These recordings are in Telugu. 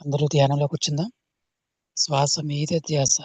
అందరూ ధ్యానంలో కూర్చుందాం శ్వాస మీద ధ్యాస.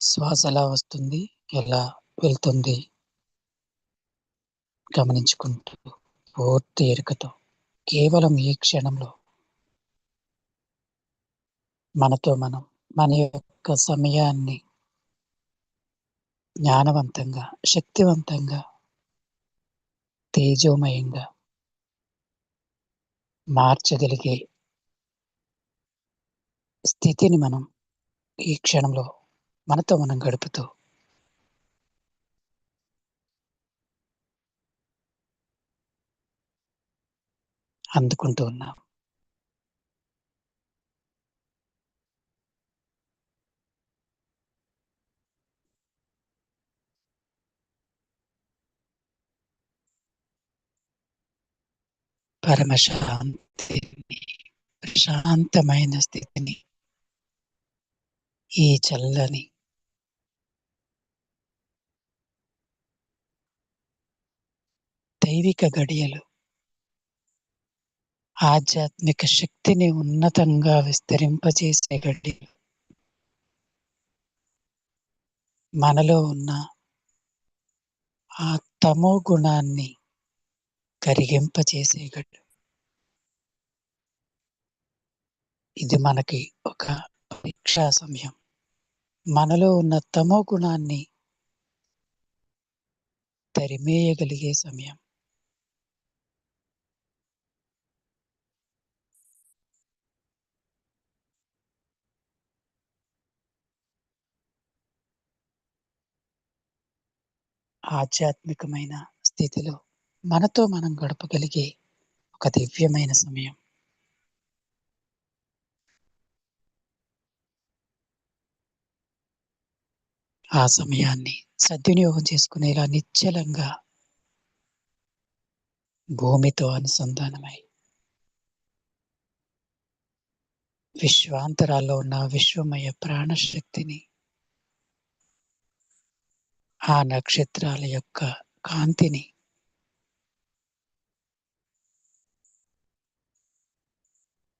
శ్వాస ఎలా వస్తుంది? ఎలా వెళ్తుంది? గమనించుకుంటూ పూర్తి ఎరుకతో కేవలం ఈ క్షణంలో మనతో మనం మన యొక్క సమయాన్ని జ్ఞానవంతంగా శక్తివంతంగా తేజోమయంగా మార్చగలిగే స్థితిని మనం ఈ క్షణంలో మనతో మనం గడుపుతూ అందుకుంటూ ఉన్నాం. పరమశాంతిని ప్రశాంతమైన స్థితిని ఈ చల్లని దైవిక గడియలు ఆధ్యాత్మిక శక్తిని ఉన్నతంగా విస్తరింపజేసే గడియలు మనలో ఉన్న ఆ తమో గుణాన్ని కరిగింపచేసేగట్టు ఇది మనకి ఒక పరీక్షా సమయం. మనలో ఉన్న తమో గుణాన్ని తరిమేయగలిగే సమయం. ఆధ్యాత్మికమైన స్థితిలో మనతో మనం గడపగలిగే ఒక దివ్యమైన సమయం. ఆ సమయాన్ని సద్వినియోగం చేసుకునేలా నిశ్చలంగా భూమితో అనుసంధానమై విశ్వాంతరాల్లో ఉన్న విశ్వమయ ప్రాణశక్తిని ఆ నక్షత్రాల యొక్క కాంతిని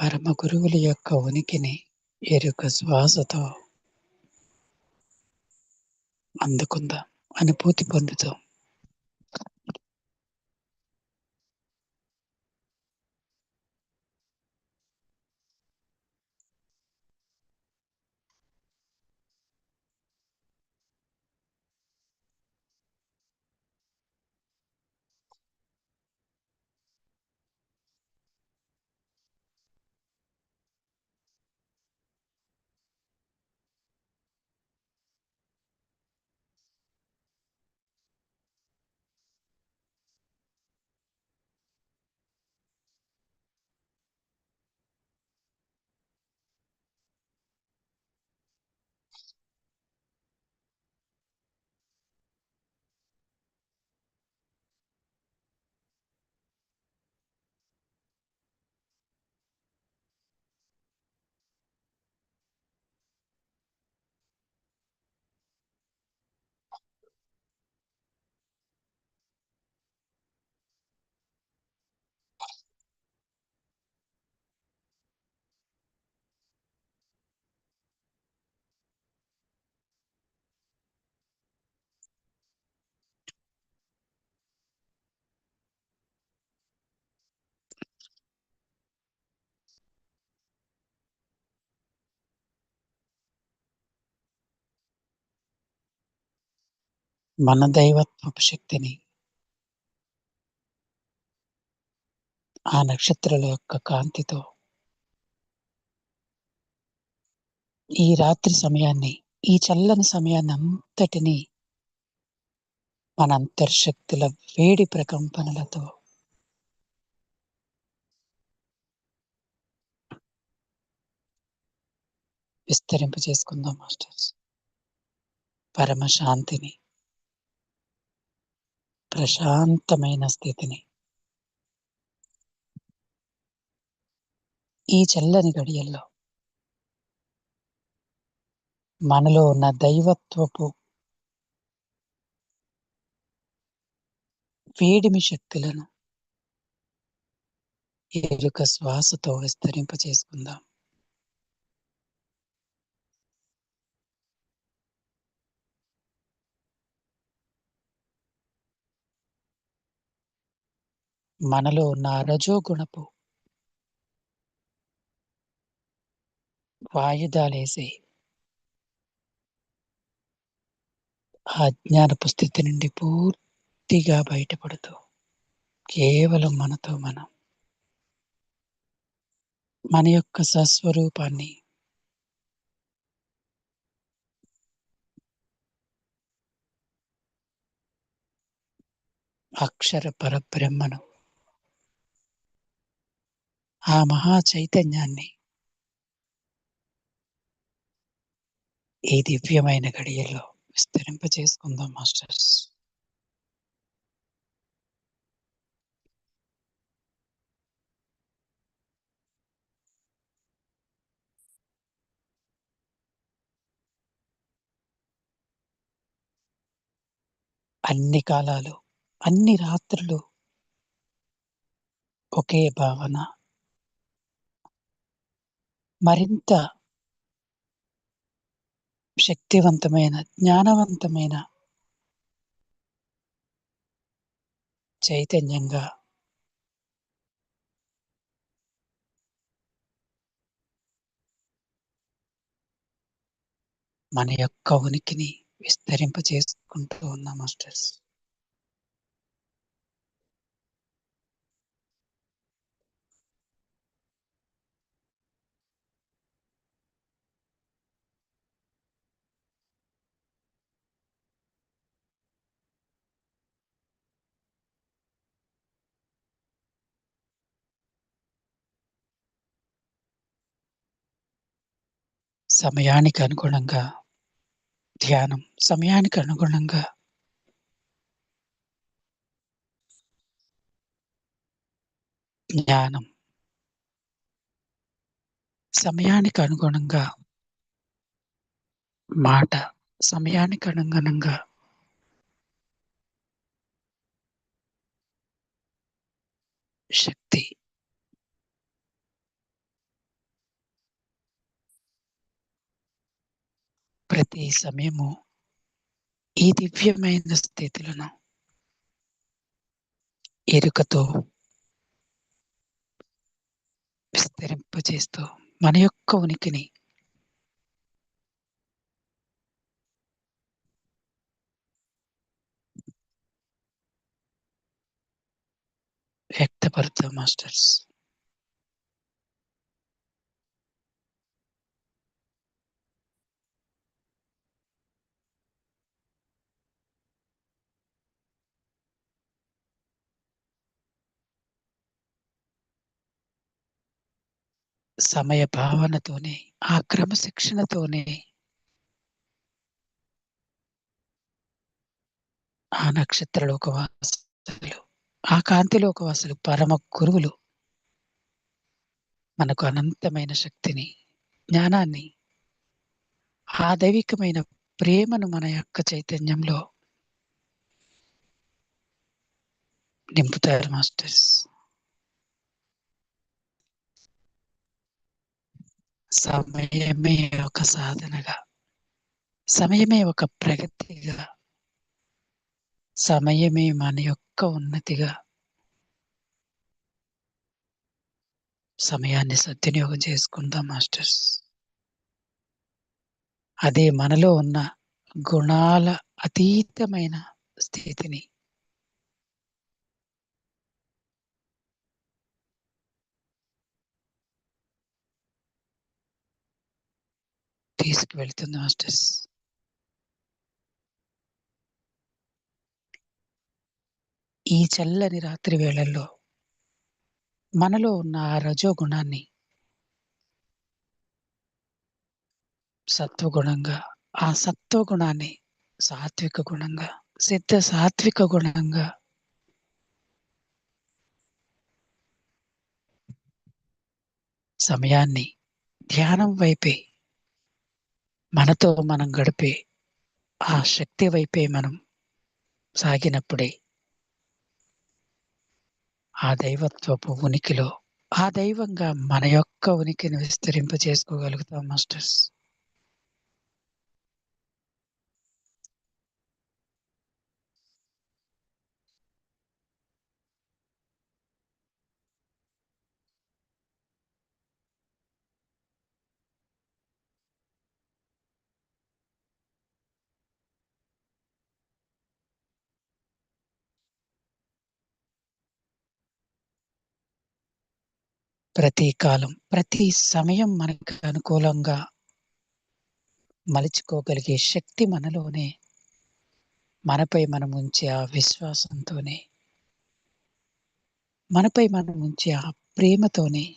పరమ గురువుల యొక్క ఉనికిని ఎరుక శ్వాసతో అందుకుందాం. అనుభూతి పొందుతాం మన దైవత్వపు శక్తిని ఆ నక్షత్రాల యొక్క కాంతితో ఈ రాత్రి సమయాన్ని ఈ చల్లని సమయాన్ని అంతటిని మన అంతర్శక్తుల వేడి ప్రకంపనలతో విస్తరింప చేసుకుందాం మాస్టర్స్. పరమ శాంతిని ప్రశాంతమైన స్థితిని. ఈ చల్లని గడియల్లో మనలో ఉన్న దైవత్వపు వేడిమి శక్తులను ఎరుక శ్వాసతో విస్తరింపచేసుకుందాం మనలో ఉన్న రజోగుణపు వాయుదాలేసి ఆ అజ్ఞానపు స్థితి నుండి పూర్తిగా బయటపడుతూ కేవలం మనతో మనం మన యొక్క సస్వరూపాన్ని అక్షర పరబ్రహ్మను ఆ మహా చైతన్యాన్ని. ఈ దివ్యమైన గడియల్లో విస్తరింపచేసుకుందాం మాస్టర్స్. అన్ని కాలాలు అన్ని రాత్రులు ఒకే భావన. మరింత శక్తివంతమైన జ్ఞానవంతమైన చైతన్యంగా మన యొక్క ఉనికిని విస్తరింప చేసుకుంటూ ఉన్నాం మాస్టర్స్. సమయానికి అనుగుణంగా ధ్యానం సమయానికి అనుగుణంగా జ్ఞానం సమయానికి అనుగుణంగా మాట సమయానికి అనుగుణంగా శక్తి. ప్రతి సమయము ఈ దివ్యమైన స్థితులను ఎరుకతో విస్తరింపజేస్తూ మన యొక్క ఉనికిని వ్యక్తపరుద్దాం మాస్టర్స్. సమయ భావనతోనే ఆ క్రమశిక్షణతోనే ఆ నక్షత్ర లోకవాసులు ఆ కాంతి లోకవాసులు పరమ గురువులు మనకు అనంతమైన శక్తిని జ్ఞానాన్ని ఆ దైవికమైన ప్రేమను మన యొక్క చైతన్యంలో నింపుతారు మాస్టర్స్. సమయమే ఒక సాధనగా సమయమే ఒక ప్రగతిగా సమయమే మన యొక్క ఉన్నతిగా. సమయాన్ని సద్వినియోగం చేసుకుందాం మాస్టర్స్. అదే మనలో ఉన్న గుణాల అతీతమైన స్థితిని తీసుకువెళ్తుంది మాస్టర్స్. ఈ చల్లని రాత్రి వేళల్లో మనలో ఉన్న ఆ రజో గుణాన్ని సత్వగుణంగా ఆ సత్వ గుణాన్ని సాత్విక గుణంగా సిద్ధ సాత్విక గుణంగా సమయాన్ని ధ్యానం వైపే మనతో మనం గడిపే ఆ శక్తి వైపే మనం సాగినప్పుడే ఆ దైవత్వపు ఉనికిలో ఆ దైవంగా మన యొక్క ఉనికిని విస్తరింప చేసుకోగలుగుతాం మాస్టర్స్. ప్రతి కాలం, ప్రతి సమయం మనకు అనుకూలంగా మలుచుకోగలిగే శక్తి మనలోనే. మనపై మనం ఉంచే ఆ విశ్వాసంతోనే. మనపై మనం ఉంచే ఆ ప్రేమతోనే,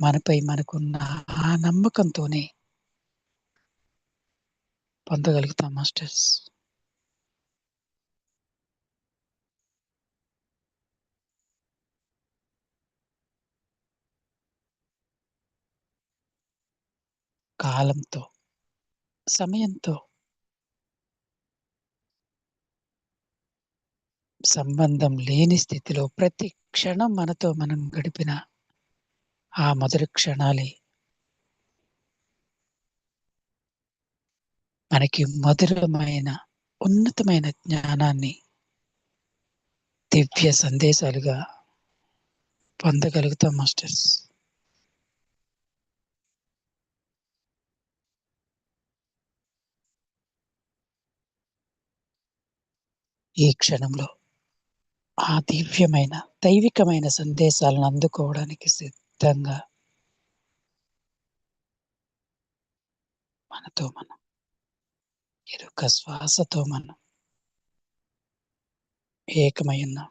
మనపై మనకున్న ఆ నమ్మకంతోనే. పొందగలుగుతాం మాస్టర్స్. కాలంతో, సమయంతో సంబంధం లేని స్థితిలో ప్రతి క్షణం మనతో మనం గడిపిన ఆ మధుర క్షణాలే మనకి మధురమైన, ఉన్నతమైన జ్ఞానాన్ని దివ్య సందేశాలుగా పొందగలుగుతాం మాస్టర్స్. ఈ క్షణంలో ఆ దివ్యమైన, దైవికమైన సందేశాలను అందుకోవడానికి సిద్ధంగా మనతో మనం ఎరుక శ్వాసతో మనం ఏకమై ఉన్నాం.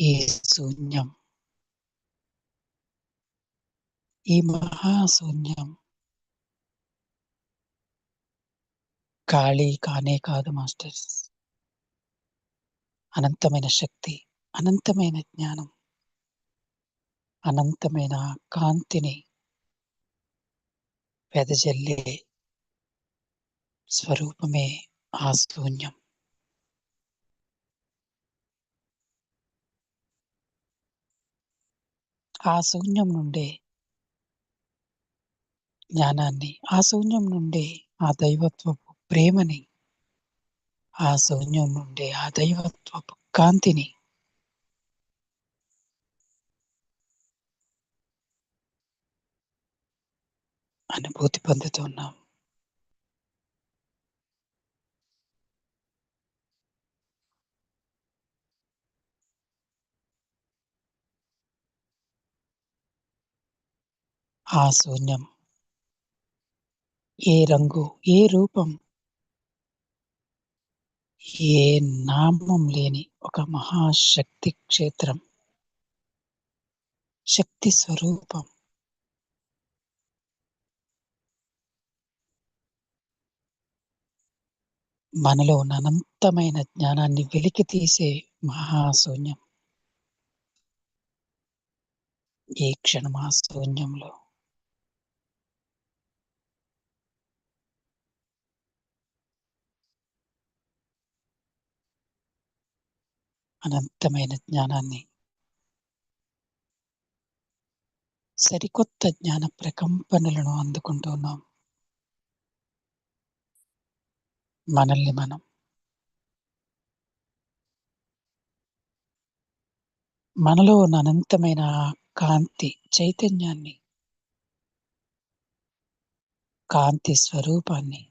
ఈ శూన్యం ఈ మహాశూన్యం ఖాళీ కానే కాదు మాస్టర్స్. అనంతమైన శక్తి, అనంతమైన జ్ఞానం. అనంతమైన కాంతిని వెదజల్లే స్వరూపమే ఆ శూన్యం. ఆ శూన్యం నుండే జ్ఞానాన్ని, ఆ శూన్యం నుండే ఆ దైవత్వపు ప్రేమని, ఆ శూన్యం నుండే ఆ దైవత్వపు కాంతిని అనుభూతి పొందుతున్నాం. ఆ శూన్యం ఏ రంగు, ఏ రూపం, ఏ నామం లేని ఒక మహాశక్తి క్షేత్రం. శక్తి స్వరూపం. మనలో ఉన్న అనంతమైన జ్ఞానాన్ని వెలికితీసే మహాశూన్యం. ఈ క్షణం ఆ శూన్యంలో అనంతమైన జ్ఞానాన్ని సరికొత్త జ్ఞాన ప్రకంపనలను అందుకుంటున్నాం. మనల్ని మనం మనలో ఉన్న అనంతమైన కాంతి చైతన్యాన్ని కాంతి స్వరూపాన్ని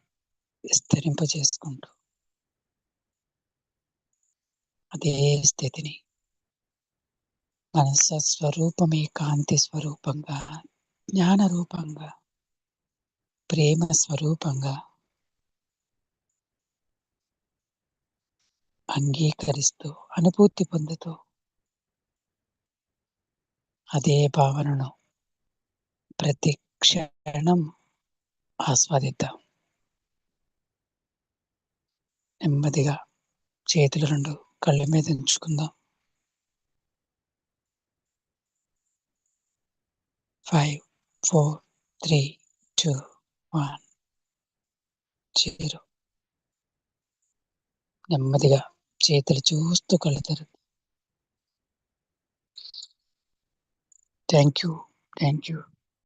విస్తరింపజేసుకుంటూ అదే స్థితిని మనస స్వరూపమే కాంతి స్వరూపంగా, జ్ఞాన రూపంగా, ప్రేమ స్వరూపంగా అంగీకరిస్తూ, అనుభూతి పొందుతూ అదే భావనను ప్రతి క్షణం ఆస్వాదిద్దాం. నెమ్మదిగా చేతులు రెండు కళ్ళ మీద ఉంచుకుందాం. 5, 4, 3, 2, 1 జీరో. నెమ్మదిగా చేతులు చూస్తూ కళ్ళు తెరవండి. Thank you. Thank you.